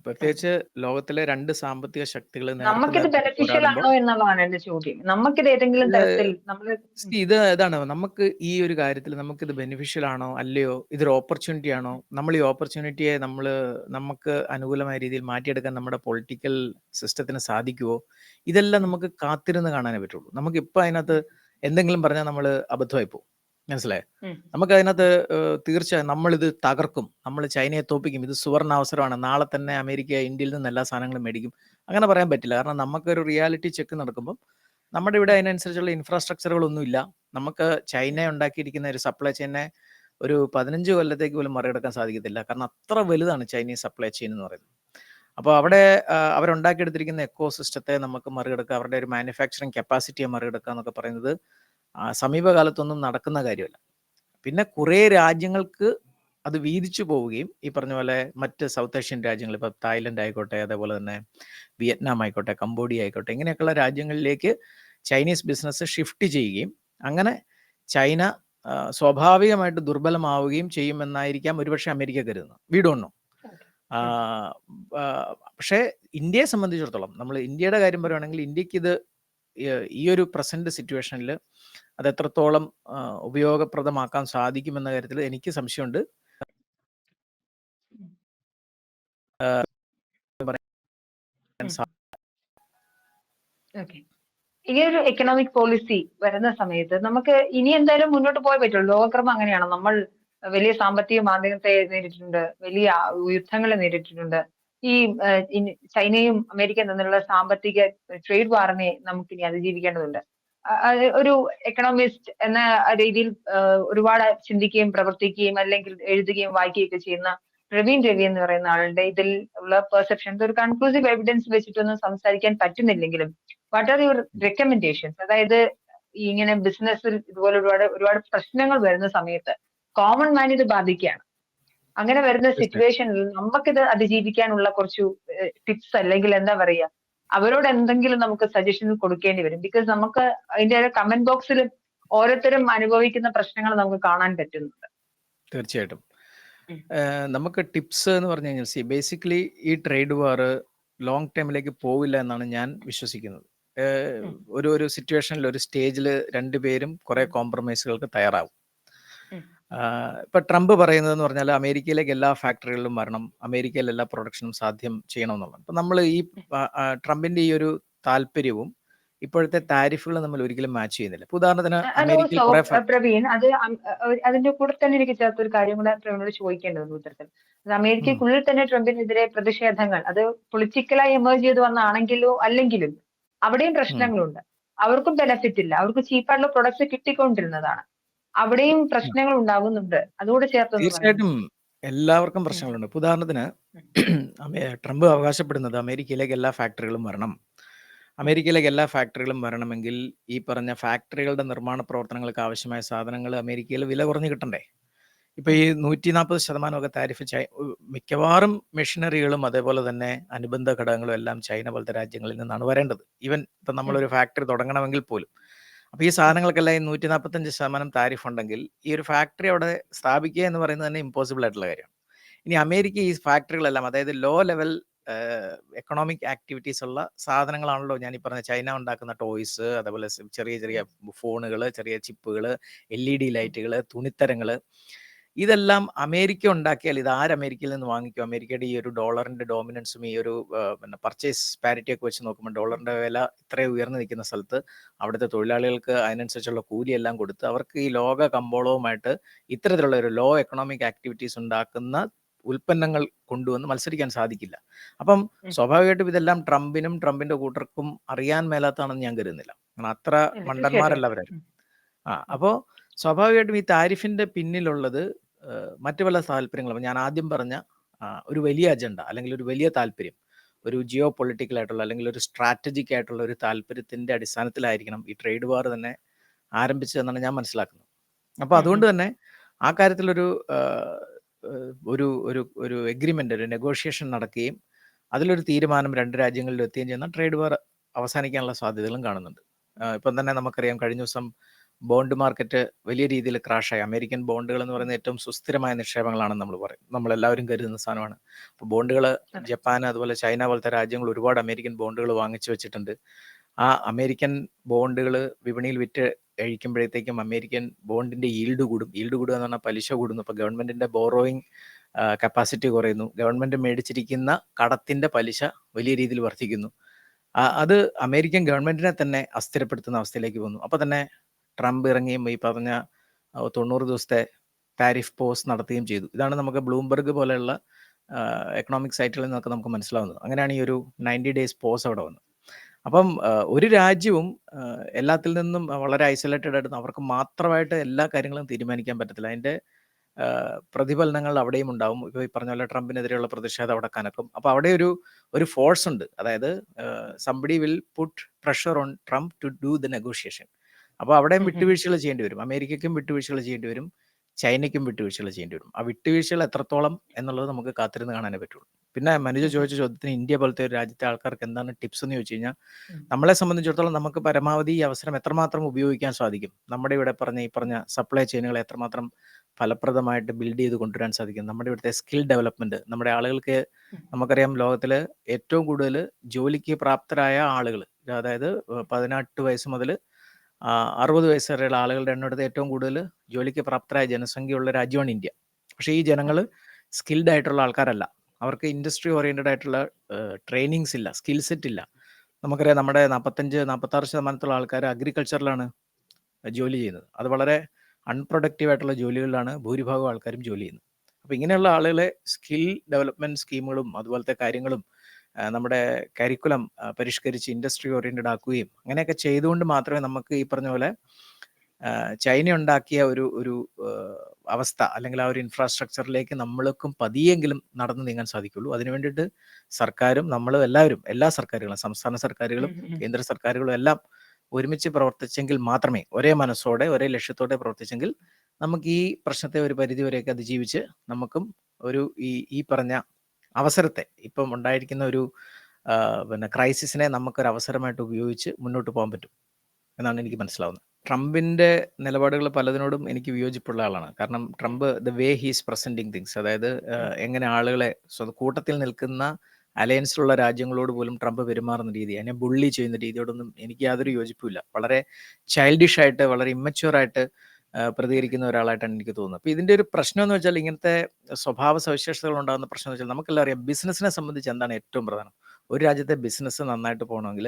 പ്രത്യേകിച്ച് ലോകത്തിലെ രണ്ട് സാമ്പത്തിക ശക്തികൾ നമുക്കിത് ബെനിഫിഷ്യൽ ആണോ എന്നുള്ളതാണ് എന്റെ ചോദ്യം. നമുക്കിത് ഏതെങ്കിലും ഇല്ല, തരത്തിൽ ഇത് ഇതാണ്. നമുക്ക് ഈ ഒരു കാര്യത്തിൽ നമുക്ക് ഇത് ബെനിഫിഷ്യൽ ആണോ അല്ലയോ? ഇതൊരു ഓപ്പർച്യൂണിറ്റി ആണോ? നമ്മൾ ഈ ഓപ്പർച്യൂണിറ്റിയെ നമ്മൾ നമുക്ക് അനുകൂലമായ രീതിയിൽ മാറ്റിയെടുക്കാൻ നമ്മുടെ പൊളിറ്റിക്കൽ സിസ്റ്റത്തിന് സാധിക്കുമോ ഇതെല്ലാം നമുക്ക് കാത്തിരുന്ന് കാണാനേ പറ്റുള്ളൂ. നമുക്ക് ഇപ്പൊ അതിനകത്ത് എന്തെങ്കിലും പറഞ്ഞാൽ നമ്മൾ അബദ്ധമായി പോകും. മനസ്സിലായോ? നമുക്ക് അതിനകത്ത് തീർച്ചയായും നമ്മളിത് തകർക്കും. നമ്മൾ ചൈനയെ തോപ്പിക്കും. ഇത് സുവർണ അവസരമാണ് നാളെ തന്നെ അമേരിക്ക ഇന്ത്യയിൽ നിന്ന് എല്ലാ സാധനങ്ങളും മേടിക്കും. അങ്ങനെ പറയാൻ പറ്റില്ല. കാരണം നമുക്കൊരു റിയാലിറ്റി ചെക്ക് നടക്കുമ്പോൾ നമ്മുടെ ഇവിടെ അതിനനുസരിച്ചുള്ള ഇൻഫ്രാസ്ട്രക്ചറുകളൊന്നും ഇല്ല നമുക്ക് ചൈന ഉണ്ടാക്കിയിരിക്കുന്ന ഒരു സപ്ലൈ ചെയിനെ ഒരു പതിനഞ്ച് കൊല്ലത്തേക്ക് പോലും മറികടക്കാൻ സാധിക്കത്തില്ല. കാരണം അത്ര വലുതാണ് ചൈനീസ് സപ്ലൈ ചെയിൻ എന്ന് പറയുന്നത്. അപ്പോൾ അവിടെ അവരുണ്ടാക്കിയെടുത്തിരിക്കുന്ന എക്കോ സിസ്റ്റത്തെ നമുക്ക് മറികടക്കുക. അവരുടെ ഒരു മാനുഫാക്ചറിങ് കപ്പാസിറ്റിയെ മറികടക്കുക എന്നൊക്കെ പറയുന്നത് സമീപകാലത്തൊന്നും നടക്കുന്ന കാര്യമല്ല. പിന്നെ കുറേ രാജ്യങ്ങൾക്ക് അത് വീതിച്ചു പോവുകയും ഈ പറഞ്ഞ പോലെ മറ്റ് സൗത്ത് ഏഷ്യൻ രാജ്യങ്ങൾ ഇപ്പോൾ തായ്ലൻഡ് ആയിക്കോട്ടെ അതേപോലെ തന്നെ വിയറ്റ്നാം ആയിക്കോട്ടെ കംബോഡിയ ആയിക്കോട്ടെ ഇങ്ങനെയൊക്കെയുള്ള രാജ്യങ്ങളിലേക്ക് ചൈനീസ് ബിസിനസ് ഷിഫ്റ്റ് ചെയ്യുകയും അങ്ങനെ ചൈന സ്വാഭാവികമായിട്ട് ദുർബലമാവുകയും ചെയ്യുമെന്നായിരിക്കാം ഒരുപക്ഷെ അമേരിക്ക കരുതുന്നത്. We don't know. പക്ഷേ ഇന്ത്യയെ സംബന്ധിച്ചിടത്തോളം നമ്മൾ ഇന്ത്യയുടെ കാര്യം പറയുകയാണെങ്കിൽ ഇന്ത്യയ്ക്ക് ഇത് ഈ- ഒരു പ്രസന്റ് സിറ്റുവേഷനിൽ അത് എത്രത്തോളം ഉപയോഗപ്രദമാക്കാൻ സാധിക്കുമെന്ന കാര്യത്തിൽ എനിക്ക് സംശയമുണ്ട്. ഇങ്ങനൊരു ഒരു എക്കണോമിക് പോളിസി വരുന്ന സമയത്ത് നമുക്ക് ഇനി എന്തായാലും മുന്നോട്ട് പോയേ പറ്റുള്ളൂ. ലോകക്രമം അങ്ങനെയാണ്. നമ്മൾ വലിയ സാമ്പത്തിക മാന്ദ്യത്തെ നേരിട്ടിട്ടുണ്ട്. വലിയ യുദ്ധങ്ങളെ നേരിട്ടിട്ടുണ്ട്. ഈ ചൈനയും അമേരിക്കയും തമ്മിലുള്ള സാമ്പത്തിക ട്രേഡ് വാറിനെ നമുക്ക് ഇനി അതിജീവിക്കേണ്ടതുണ്ട് ഒരു എക്കണോമിസ്റ്റ് എന്ന രീതിയിൽ ഒരുപാട് ചിന്തിക്കുകയും പ്രവർത്തിക്കുകയും അല്ലെങ്കിൽ എഴുതുകയും വായിക്കുകയും ഒക്കെ ചെയ്യുന്ന പ്രവീൺ രവി എന്ന് പറയുന്ന ആളുടെ ഇതിൽ ഉള്ള പെർസെപ്ഷൻസ് ഒരു കൺക്ലൂസീവ് എവിഡൻസ് വെച്ചിട്ടൊന്നും സംസാരിക്കാൻ പറ്റുന്നില്ലെങ്കിലും വാട്ട് ആർ യുവർ റെക്കമെൻഡേഷൻസ് അതായത് ഇങ്ങനെ ബിസിനസ്സിൽ ഇതുപോലെ ഒരുപാട് ഒരുപാട് പ്രശ്നങ്ങൾ വരുന്ന സമയത്ത് കോമൺ മാൻ ഇത് ബാധിക്കുകയാണ്. അങ്ങനെ വരുന്ന സിറ്റുവേഷനിൽ നമുക്കിത് അതിജീവിക്കാനുള്ള കുറച്ച് ടിപ്സ് അല്ലെങ്കിൽ എന്താ പറയാ അവരോട് എന്തെങ്കിലും നമുക്ക് സജഷൻസ് കൊടുക്കേണ്ടി വരും. ബിക്കോസ് നമുക്ക് അതിന്റെ കമന്റ് ബോക്സിൽ ഓരോരുത്തരും അനുഭവിക്കുന്ന പ്രശ്നങ്ങൾ നമുക്ക് കാണാൻ പറ്റുന്നുണ്ട്. തീർച്ചയായിട്ടും. നമുക്ക് ടിപ്സ് എന്ന് പറഞ്ഞു കഴിഞ്ഞാൽ സി ബേസിക്കലി ഈ ട്രേഡ് വാർ ലോങ് ടൈമിലേക്ക് പോവില്ല എന്നാണ് ഞാൻ വിശ്വസിക്കുന്നത്. ഒരു ഒരു സിറ്റുവേഷനിൽ ഒരു സ്റ്റേജിൽ രണ്ടുപേരും കുറെ കോംപ്രമൈസുകൾക്ക് തയ്യാറാവും. ഇപ്പൊ ട്രംപ് പറയുന്നതെന്ന് പറഞ്ഞാൽ അമേരിക്കയിലേക്ക് എല്ലാ ഫാക്ടറികളിലും വരണം അമേരിക്കയിൽ എല്ലാ പ്രൊഡക്ഷനും സാധ്യം ചെയ്യണമെന്നുള്ളത്. അപ്പൊ നമ്മൾ ഈ ട്രംപിന്റെ ഈ ഒരു താല്പര്യവും ഇപ്പോഴത്തെ താരിഫുകൾ നമ്മൾ ഒരിക്കലും മാച്ച് ചെയ്യുന്നില്ല. ഉദാഹരണത്തിന് അമേരിക്കയിൽ പ്രവീൺ അത് അതിന്റെ കൂടെ തന്നെ എനിക്ക് ചേർത്ത ഒരു കാര്യം കൂടെ പ്രവീണോട് ചോദിക്കേണ്ടതുണ്ട് ഉത്തരത്തിൽ. അത് അമേരിക്കക്കുള്ളിൽ തന്നെ ട്രംപിനെതിരെ പ്രതിഷേധങ്ങൾ അത് പൊളിറ്റിക്കലായി എമേർജ് ചെയ്ത് വന്നാണെങ്കിലോ അല്ലെങ്കിലും അവിടെയും പ്രശ്നങ്ങളുണ്ട്. അവർക്കും ബെനഫിറ്റ് ഇല്ല അവർക്ക് ചീപ്പായിട്ടുള്ള പ്രൊഡക്ട്സ് കിട്ടിക്കൊണ്ടിരുന്നതാണ്. അവിടെയും പ്രശ്നങ്ങൾ ഉണ്ടാകുന്നുണ്ട്. അതോട് ചേർത്ത് തീർച്ചയായിട്ടും എല്ലാവർക്കും പ്രശ്നങ്ങളുണ്ട്. ഇപ്പൊ ഉദാഹരണത്തിന് ട്രംപ് അവകാശപ്പെടുന്നത് അമേരിക്കയിലേക്ക് എല്ലാ ഫാക്ടറികളും വരണം. അമേരിക്കയിലേക്ക് എല്ലാ ഫാക്ടറികളും വരണമെങ്കിൽ ഈ പറഞ്ഞ ഫാക്ടറികളുടെ നിർമ്മാണ പ്രവർത്തനങ്ങൾക്ക് ആവശ്യമായ സാധനങ്ങൾ അമേരിക്കയിൽ വില കുറഞ്ഞു കിട്ടണ്ടേ? ഇപ്പൊ ഈ നൂറ്റി നാൽപ്പത് ശതമാനമൊക്കെ താരിഫ് ചൈ മിക്കവാറും മെഷീനറികളും അതേപോലെ തന്നെ അനുബന്ധ ഘടകങ്ങളും എല്ലാം ചൈന പോലത്തെ രാജ്യങ്ങളിൽ നിന്നാണ് വരേണ്ടത്. ഈവൻ ഇപ്പൊ നമ്മളൊരു ഫാക്ടറി തുടങ്ങണമെങ്കിൽ പോലും. അപ്പൊ ഈ സാധനങ്ങൾക്കെല്ലാം ഈ നൂറ്റി നാൽപ്പത്തഞ്ച് ശതമാനം താരിഫ് ഉണ്ടെങ്കിൽ ഈ ഒരു ഫാക്ടറി അവിടെ സ്ഥാപിക്കുക എന്ന് പറയുന്നത് തന്നെ ഇമ്പോസിബിൾ ആയിട്ടുള്ള കാര്യമാണ്. ഇനി അമേരിക്ക ഈ ഫാക്ടറികളെല്ലാം അതായത് ലോ ലെവൽ എക്കണോമിക് ആക്ടിവിറ്റീസ് ഉള്ള സാധനങ്ങളാണല്ലോ ഞാൻ ഈ പറഞ്ഞ ചൈന ഉണ്ടാക്കുന്ന ടോയ്സ് അതേപോലെ ചെറിയ ചെറിയ ഫോണുകൾ ചെറിയ ചിപ്പുകൾ എൽ ഇ ഡി ലൈറ്റുകൾ തുണിത്തരങ്ങൾ ഇതെല്ലാം അമേരിക്ക ഉണ്ടാക്കിയാൽ ഇത് ആര് അമേരിക്കയിൽ നിന്ന് വാങ്ങിക്കും അമേരിക്കയുടെ ഈ ഒരു ഡോളറിന്റെ ഡോമിനൻസും ഈ ഒരു പിന്നെ പർച്ചേസ് പാരിറ്റി ഒക്കെ വെച്ച് നോക്കുമ്പോൾ ഡോളറിന്റെ വില ഇത്രയും ഉയർന്നു നിൽക്കുന്ന സ്ഥലത്ത് അവിടുത്തെ തൊഴിലാളികൾക്ക് അതിനനുസരിച്ചുള്ള കൂലിയെല്ലാം കൊടുത്ത് അവർക്ക് ഈ ലോക കമ്പോളവുമായിട്ട് ഇത്തരത്തിലുള്ള ഒരു ലോ എക്കണോമിക് ആക്ടിവിറ്റീസ് ഉണ്ടാക്കുന്ന ഉൽപ്പന്നങ്ങൾ കൊണ്ടുവന്ന് മത്സരിക്കാൻ സാധിക്കില്ല അപ്പം. സ്വാഭാവികമായിട്ടും ഇതെല്ലാം ട്രംപിനും ട്രംപിന്റെ കൂട്ടർക്കും അറിയാൻ മേലാത്താണെന്ന് ഞാൻ കരുതുന്നില്ല കാരണം അത്ര മണ്ടന്മാരല്ല. അവരാരും ആ അപ്പോ സ്വാഭാവികമായിട്ടും ഈ താരിഫിന്റെ പിന്നിലുള്ളത് മറ്റു പല താല്പര്യങ്ങളും. ഞാൻ ആദ്യം പറഞ്ഞ ഒരു വലിയ അജണ്ട അല്ലെങ്കിൽ ഒരു വലിയ താല്പര്യം ഒരു ജിയോ പൊളിറ്റിക്കൽ ആയിട്ടുള്ള അല്ലെങ്കിൽ ഒരു സ്ട്രാറ്റജിക് ആയിട്ടുള്ള ഒരു താല്പര്യത്തിന്റെ അടിസ്ഥാനത്തിലായിരിക്കണം ഈ ട്രേഡ് വാർ തന്നെ ആരംഭിച്ചതെന്നാണ് ഞാൻ മനസ്സിലാക്കുന്നത്. അപ്പോൾ അതുകൊണ്ട് തന്നെ ആ കാര്യത്തിലൊരു ഒരു ഒരു ഒരു എഗ്രിമെന്റ് ഒരു നെഗോഷിയേഷൻ നടക്കുകയും അതിലൊരു തീരുമാനം രണ്ട് രാജ്യങ്ങളിലും എത്തുകയും ചെയ്യുന്ന ട്രേഡ് വാർ അവസാനിക്കാനുള്ള സാധ്യതകളും കാണുന്നുണ്ട്. ഇപ്പം തന്നെ നമുക്കറിയാം കഴിഞ്ഞ ദിവസം ബോണ്ട് മാർക്കറ്റ് വലിയ രീതിയിൽ ക്രാഷായി. അമേരിക്കൻ ബോണ്ടുകൾ എന്ന് പറയുന്ന ഏറ്റവും സുസ്ഥിരമായ നിക്ഷേപങ്ങളാണെന്ന് നമ്മൾ പറയും നമ്മളെല്ലാവരും കരുതുന്ന സാധനമാണ്. അപ്പോൾ ബോണ്ടുകൾ ജപ്പാൻ അതുപോലെ ചൈന പോലത്തെ രാജ്യങ്ങൾ ഒരുപാട് അമേരിക്കൻ ബോണ്ടുകൾ വാങ്ങിച്ചു വെച്ചിട്ടുണ്ട്. ആ അമേരിക്കൻ ബോണ്ടുകൾ വിപണിയിൽ വിറ്റ് കഴിക്കുമ്പോഴത്തേക്കും അമേരിക്കൻ ബോണ്ടിന്റെ ഈൽഡ് കൂടും. ഈൽഡ് കൂടുക എന്ന് പറഞ്ഞാൽ പലിശ കൂടുന്നു. അപ്പോൾ ഗവൺമെന്റിന്റെ ബോറോയിങ് കപ്പാസിറ്റി കുറയുന്നു. ഗവൺമെന്റ് മേടിച്ചിരിക്കുന്ന കടത്തിന്റെ പലിശ വലിയ രീതിയിൽ വർദ്ധിക്കുന്നു. അത് അമേരിക്കൻ ഗവൺമെന്റിനെ തന്നെ അസ്ഥിരപ്പെടുത്തുന്ന അവസ്ഥയിലേക്ക് വന്നു അപ്പോൾ തന്നെ ട്രംപ് ഇറങ്ങിയും ഈ പറഞ്ഞ തൊണ്ണൂറ് ദിവസത്തെ താരിഫ് പോസ് നടത്തുകയും ചെയ്തു. ഇതാണ് നമുക്ക് ബ്ലൂംബർഗ് പോലെയുള്ള എക്കണോമിക് സൈറ്റുകളിൽ നിന്നൊക്കെ നമുക്ക് മനസ്സിലാവുന്നത്. അങ്ങനെയാണ് ഈ ഒരു നയന്റി ഡേയ്സ് പോസ് അവിടെ വന്നത്. അപ്പം ഒരു രാജ്യവും എല്ലാത്തിൽ നിന്നും വളരെ ഐസൊലേറ്റഡ് ആയിട്ട് അവർക്ക് മാത്രമായിട്ട് എല്ലാ കാര്യങ്ങളും തീരുമാനിക്കാൻ പറ്റത്തില്ല. അതിന്റെ പ്രതിഫലനങ്ങൾ അവിടെയും ഉണ്ടാവും. ഇപ്പോൾ ഈ പറഞ്ഞ പോലെ ട്രംപിനെതിരെയുള്ള പ്രതിഷേധം അവിടെ കനക്കും. അപ്പോൾ അവിടെ ഒരു ഒരു ഫോഴ്സ് ഉണ്ട്. അതായത് somebody will put pressure on Trump to do the negotiation അപ്പോൾ അവിടെയും. വിട്ടുവീഴ്ചകൾ ചെയ്യേണ്ടി വരും. അമേരിക്കയ്ക്കും വിട്ടുവീഴ്ചകൾ ചെയ്യേണ്ടി വരും. ചൈനയ്ക്കും വിട്ടുവീഴ്ചകൾ ചെയ്യേണ്ടി വരും. ആ വിട്ടുവീഴ്ചകൾ എത്രത്തോളം എന്നുള്ളത് നമുക്ക് കാത്തിരുന്ന് കാണാനേ പറ്റുള്ളൂ. പിന്നെ മനുജ. ചോദിച്ച ചോദ്യത്തിന് ഇന്ത്യ പോലത്തെ ഒരു രാജ്യത്തെ ആൾക്കാർക്ക് എന്താണ് ടിപ്സ് എന്ന് ചോദിച്ചു കഴിഞ്ഞാൽ നമ്മളെ സംബന്ധിച്ചിടത്തോളം നമുക്ക് പരമാവധി ഈ അവസരം എത്രമാത്രം ഉപയോഗിക്കാൻ സാധിക്കും? നമ്മുടെ ഇവിടെ പറഞ്ഞ ഈ പറഞ്ഞ സപ്ലൈ ചെയിനുകളെ എത്രമാത്രം ഫലപ്രദമായിട്ട് ബിൽഡ് ചെയ്ത് കൊണ്ടുവരാൻ സാധിക്കും? നമ്മുടെ ഇവിടുത്തെ സ്കിൽ ഡെവലപ്മെന്റ് നമ്മുടെ ആളുകൾക്ക് നമുക്കറിയാം ലോകത്തിൽ ഏറ്റവും കൂടുതൽ ജോലിക്ക് പ്രാപ്തരായ ആളുകൾ അതായത് പതിനെട്ട് വയസ്സ് മുതൽ അറുപത് വയസ്സ് വരെയുള്ള ആളുകളുടെ എണ്ണമെടുത്ത് ഏറ്റവും കൂടുതൽ ജോലിക്ക് പ്രാപ്തരായ ജനസംഖ്യയുള്ള രാജ്യമാണ് ഇന്ത്യ. പക്ഷേ ഈ ജനങ്ങൾ സ്കിൽഡ് ആയിട്ടുള്ള ആൾക്കാരല്ല. അവർക്ക് ഇൻഡസ്ട്രി ഓറിയന്റഡ് ആയിട്ടുള്ള ട്രെയിനിങ്സ് ഇല്ല സ്കിൽ സെറ്റ് ഇല്ല. നമുക്കറിയാം നമ്മുടെ നാൽപ്പത്തഞ്ച് നാൽപ്പത്താറ് ശതമാനത്തുള്ള ആൾക്കാർ അഗ്രികൾച്ചറിലാണ് ജോലി ചെയ്യുന്നത്. അത് വളരെ അൺപ്രൊഡക്റ്റീവ് ആയിട്ടുള്ള ജോലികളിലാണ് ഭൂരിഭാഗം ആൾക്കാരും ജോലി ചെയ്യുന്നത്. അപ്പോൾ ഇങ്ങനെയുള്ള ആളുകളെ സ്കിൽ ഡെവലപ്മെന്റ് സ്കീമുകളും അതുപോലത്തെ കാര്യങ്ങളും നമ്മുടെ കരിക്കുലം പരിഷ്കരിച്ച് ഇൻഡസ്ട്രി ഓറിയന്റഡ് ആക്കുകയും അങ്ങനെയൊക്കെ ചെയ്തുകൊണ്ട് മാത്രമേ നമുക്ക് ഈ പറഞ്ഞ പോലെ ചൈന ഉണ്ടാക്കിയ ഒരു ഒരു അവസ്ഥ അല്ലെങ്കിൽ ആ ഒരു ഇൻഫ്രാസ്ട്രക്ചറിലേക്ക് നമ്മൾക്കും പതിയെങ്കിലും നടന്നു നീങ്ങാൻ സാധിക്കുള്ളൂ അതിനു വേണ്ടിയിട്ട് സർക്കാരും നമ്മളും എല്ലാവരും എല്ലാ സർക്കാരുകളും സംസ്ഥാന സർക്കാരുകളും. കേന്ദ്ര സർക്കാരുകളും എല്ലാം ഒരുമിച്ച് പ്രവർത്തിച്ചെങ്കിൽ മാത്രമേ ഒരേ മനസ്സോടെ ഒരേ ലക്ഷ്യത്തോടെ പ്രവർത്തിച്ചെങ്കിൽ നമുക്ക് ഈ പ്രശ്നത്തെ ഒരു പരിധി വരെയൊക്കെ അതിജീവിച്ച് നമുക്കും ഒരു ഈ ഈ പറഞ്ഞ അവസരത്തെ ഇപ്പം ഉണ്ടായിരിക്കുന്ന ഒരു പിന്നെ ക്രൈസിസിനെ നമുക്കൊരു അവസരമായിട്ട് ഉപയോഗിച്ച് മുന്നോട്ട് പോകാൻ പറ്റും എന്നാണ് എനിക്ക് മനസ്സിലാവുന്നത്. ട്രംപിന്റെ നിലപാടുകൾ പലതിനോടും എനിക്ക് വിയോജിപ്പുള്ള ആളാണ്. കാരണം Trump the way he's presenting things അതായത് എങ്ങനെ ആളുകളെ കൂട്ടത്തിൽ നിൽക്കുന്ന അലയൻസിലുള്ള രാജ്യങ്ങളോട് പോലും ട്രംപ് പെരുമാറുന്ന രീതി അതിനെ ബുള്ളി ചെയ്യുന്ന രീതിയോടൊന്നും എനിക്ക് യാതൊരു യോജിപ്പുമില്ല വളരെ ചൈൽഡിഷ് ആയിട്ട് വളരെ ഇമ്മച്യൂർ ആയിട്ട് പ്രതികരിക്കുന്ന ഒരാളായിട്ടാണ് എനിക്ക് തോന്നുന്നത്. അപ്പോൾ ഇതിന്റെ ഒരു പ്രശ്നം എന്ന് വെച്ചാൽ ഇങ്ങനത്തെ സ്വഭാവ സവിശേഷതകൾ ഉണ്ടാകുന്ന പ്രശ്നം എന്ന് വെച്ചാൽ നമുക്കെല്ലാം അറിയാം. ബിസിനസ്സിനെ സംബന്ധിച്ച് എന്താണ് ഏറ്റവും പ്രധാനം? ഒരു രാജ്യത്തെ ബിസിനസ് നന്നായിട്ട് പോകണമെങ്കിൽ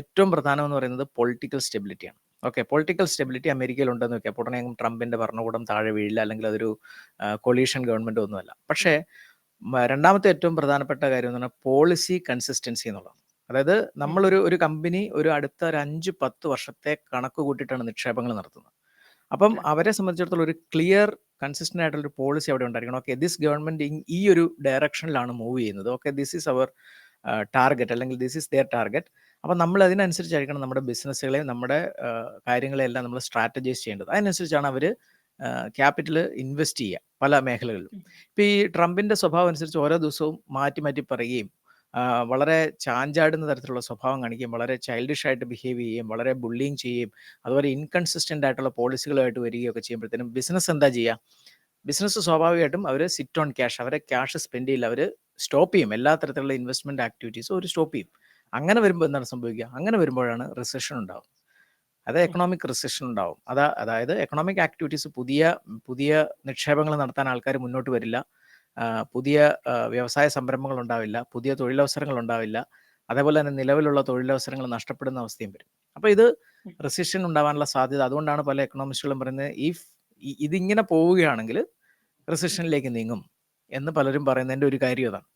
ഏറ്റവും പ്രധാനം എന്ന് പറയുന്നത് പൊളിറ്റിക്കൽ സ്റ്റെബിലിറ്റിയാണ് ഓക്കെ പൊളിറ്റിക്കൽ സ്റ്റെബിലിറ്റി അമേരിക്കയിൽ ഉണ്ടെന്ന് വെക്കാം. അപ്പോൾ ട്രംപിന്റെ ഭരണകൂടം താഴെ വീഴില്ല അല്ലെങ്കിൽ അതൊരു കൊളീഷൻ ഗവൺമെന്റ് ഒന്നുമല്ല. പക്ഷേ രണ്ടാമത്തെ ഏറ്റവും പ്രധാനപ്പെട്ട കാര്യം എന്ന് പറഞ്ഞാൽ പോളിസി കൺസിസ്റ്റൻസി എന്നുള്ളതാണ്. അതായത് നമ്മളൊരു ഒരു കമ്പനി ഒരു അടുത്ത ഒരു അഞ്ച് പത്ത് വർഷത്തെ കണക്ക് കൂട്ടിയിട്ടാണ് നിക്ഷേപങ്ങൾ നടത്തുന്നത്. അപ്പം അവരെ സംബന്ധിച്ചിടത്തോളം ഒരു ക്ലിയർ കൺസിസ്റ്റന്റ് ആയിട്ടുള്ള ഒരു പോളിസി അവിടെ ഉണ്ടായിരിക്കണം. ഓക്കെ ദിസ് ഗവൺമെന്റ് ഈ ഒരു ഡയറക്ഷനിലാണ് മൂവ് ചെയ്യുന്നത്. ഓക്കെ ദിസ് ഈസ് അവർ ടാർഗറ്റ് അല്ലെങ്കിൽ ദിസ് ഈസ് ദെയർ ടാർഗറ്റ് അപ്പം നമ്മൾ അതിനനുസരിച്ചായിരിക്കണം നമ്മുടെ ബിസിനസ്സുകളെ നമ്മുടെ കാര്യങ്ങളെല്ലാം നമ്മൾ സ്ട്രാറ്റജൈസ് ചെയ്യേണ്ടത്. അതിനനുസരിച്ചാണ് അവർ ക്യാപിറ്റൽ ഇൻവെസ്റ്റ് ചെയ്യുക പല മേഖലകളിലും. ഇപ്പം ഈ ട്രംപിന്റെ സ്വഭാവം അനുസരിച്ച് ഓരോ ദിവസവും മാറ്റി മാറ്റി പറയുകയും വളരെ ചാഞ്ചാടുന്ന തരത്തിലുള്ള സ്വഭാവം കാണിക്കുകയും വളരെ ചൈൽഡിഷ് ആയിട്ട് ബിഹേവ് ചെയ്യുകയും വളരെ ബുള്ളിങ് ചെയ്യുകയും അതുപോലെ ഇൻകൺസിസ്റ്റന്റ് ആയിട്ടുള്ള പോളിസികളുമായിട്ട് വരികയൊക്കെ ചെയ്യുമ്പോഴത്തേനും ബിസിനസ് എന്താ ചെയ്യുക? ബിസിനസ് സ്വാഭാവികമായിട്ടും അവർ സിറ്റ് ഓൺ ക്യാഷ് അവരെ ക്യാഷ് സ്പെൻഡ് ചെയ്യില്ല. അവർ സ്റ്റോപ്പ് ചെയ്യും. എല്ലാ തരത്തിലുള്ള ഇൻവെസ്റ്റ്മെന്റ് ആക്ടിവിറ്റീസും അവർ സ്റ്റോപ്പ് ചെയ്യും. അങ്ങനെ വരുമ്പോൾ എന്താണ് സംഭവിക്കുക? അങ്ങനെ വരുമ്പോഴാണ് റിസഷൻ ഉണ്ടാവും അത് എക്കണോമിക് റിസഷൻ ഉണ്ടാവും. അതാ അതായത് എക്കണോമിക് ആക്ടിവിറ്റീസ് പുതിയ പുതിയ നിക്ഷേപങ്ങൾ നടത്താൻ ആൾക്കാർ മുന്നോട്ട് വരില്ല. പുതിയ വ്യവസായ സംരംഭങ്ങൾ ഉണ്ടാവില്ല പുതിയ തൊഴിലവസരങ്ങൾ ഉണ്ടാവില്ല. അതേപോലെ തന്നെ നിലവിലുള്ള തൊഴിലവസരങ്ങൾ നഷ്ടപ്പെടുന്ന അവസ്ഥയും വരും. അപ്പോൾ ഇത് റെസിഷൻ ഉണ്ടാവാനുള്ള സാധ്യത. അതുകൊണ്ടാണ് പല എക്കണോമിസ്റ്റുകളും പറയുന്നത് ഇഫ് ഇതിങ്ങനെ പോവുകയാണെങ്കിൽ റെസിഷനിലേക്ക് നീങ്ങും എന്ന് പലരും പറയുന്നതിന്റെ ഒരു കാര്യം അതാണ്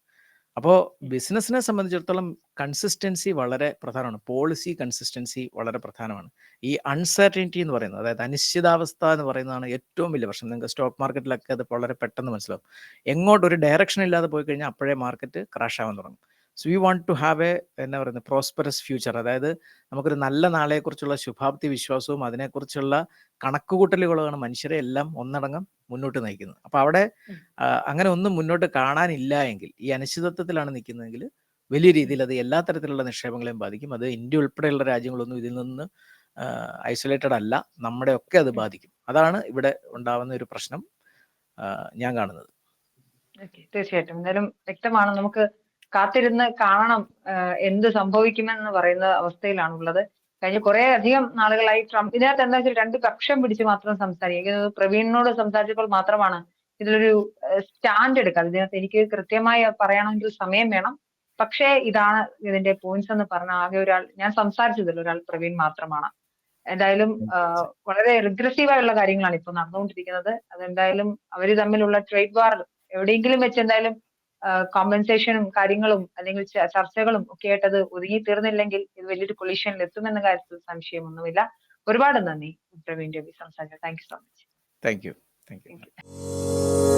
അപ്പോൾ ബിസിനസ്സിനെ സംബന്ധിച്ചിടത്തോളം കൺസിസ്റ്റൻസി വളരെ പ്രധാനമാണ്. പോളിസി കൺസിസ്റ്റൻസി വളരെ പ്രധാനമാണ്. ഈ അൺസർട്ടനിറ്റി എന്ന് പറയുന്നത് അതായത് അനിശ്ചിതാവസ്ഥ എന്ന് പറയുന്നതാണ് ഏറ്റവും വലിയ പ്രശ്നം. നിങ്ങൾക്ക് സ്റ്റോക്ക് മാർക്കറ്റിലൊക്കെ അത് വളരെ പെട്ടെന്ന് മനസ്സിലാവും. എങ്ങോട്ടൊരു ഡയറക്ഷൻ ഇല്ലാതെ പോയി കഴിഞ്ഞാൽ അപ്പോഴേ മാർക്കറ്റ് ക്രാഷ് ആവാൻ തുടങ്ങും. So you want to have a എന്നാ പറയുന്നത് പ്രോസ്പെറസ് ഫ്യൂച്ചർ അതായത് നമുക്കൊരു നല്ല നാളെക്കുറിച്ചുള്ള ശുഭാപ്തി വിശ്വാസവും അതിനെക്കുറിച്ചുള്ള കണക്കുകൂട്ടലുകളാണ് മനുഷ്യരെ എല്ലാം ഒന്നടങ്കം മുന്നോട്ട് നയിക്കുന്നത്. അപ്പോൾ അവിടെ അങ്ങനെ ഒന്നും മുന്നോട്ട് കാണാനില്ല എങ്കിൽ ഈ അനിശ്ചിതത്വത്തിലാണ് നിൽക്കുന്നതെങ്കിൽ വലിയ രീതിയിൽ അത് എല്ലാ തരത്തിലുള്ള നിക്ഷേപങ്ങളെയും ബാധിക്കും. അത് ഇന്ത്യ ഉൾപ്പെടെയുള്ള രാജ്യങ്ങളൊന്നും ഇതിൽ നിന്ന് ഐസൊലേറ്റഡ് അല്ല. നമ്മുടെ ഒക്കെ അത് ബാധിക്കും. അതാണ് ഇവിടെ ഉണ്ടാവുന്ന ഒരു പ്രശ്നം ഞാൻ കാണുന്നത്. തീർച്ചയായിട്ടും. എന്തായാലും വ്യക്തമാണ്. നമുക്ക് കാത്തിരുന്ന് കാണണം എന്ത് സംഭവിക്കുമെന്ന് പറയുന്ന അവസ്ഥയിലാണുള്ളത്. കഴിഞ്ഞ കുറെ അധികം നാളുകളായി ട്രംപ് ഇതിനകത്ത് എന്താ വെച്ചാൽ രണ്ട് പക്ഷം പിടിച്ച് മാത്രം സംസാരിക്കുന്നത് പ്രവീണിനോട് സംസാരിച്ചപ്പോൾ മാത്രമാണ് ഇതിലൊരു സ്റ്റാൻഡ് എടുക്കാതെ ഇതിനകത്ത് എനിക്ക് കൃത്യമായി പറയണമെങ്കിൽ സമയം വേണം. പക്ഷേ ഇതാണ് ഇതിന്റെ പോയിന്റ്സ് എന്ന് പറഞ്ഞ ആകെ ഒരാൾ ഞാൻ സംസാരിച്ചതിൽ ഒരാൾ പ്രവീൺ മാത്രമാണ്. എന്തായാലും വളരെ റിഗ്രസീവ് ആയുള്ള കാര്യങ്ങളാണ് ഇപ്പൊ നടന്നുകൊണ്ടിരിക്കുന്നത്. അതെന്തായാലും അവർ തമ്മിലുള്ള ട്രേഡ് വാർ എവിടെയെങ്കിലും വെച്ച് എന്തായാലും കോമ്പൻസേഷനും കാര്യങ്ങളും അല്ലെങ്കിൽ ചർച്ചകളും ഒക്കെ ആയിട്ട് അത് ഒതുങ്ങി തീർന്നില്ലെങ്കിൽ ഇത് വലിയൊരു കൊളീഷനിൽ എത്തുമെന്ന കാര്യത്തിൽ സംശയമൊന്നുമില്ല. ഒരുപാട് നന്ദി പ്രവീൺ രവി സംസാരിച്ചു thank you so much thank you thank you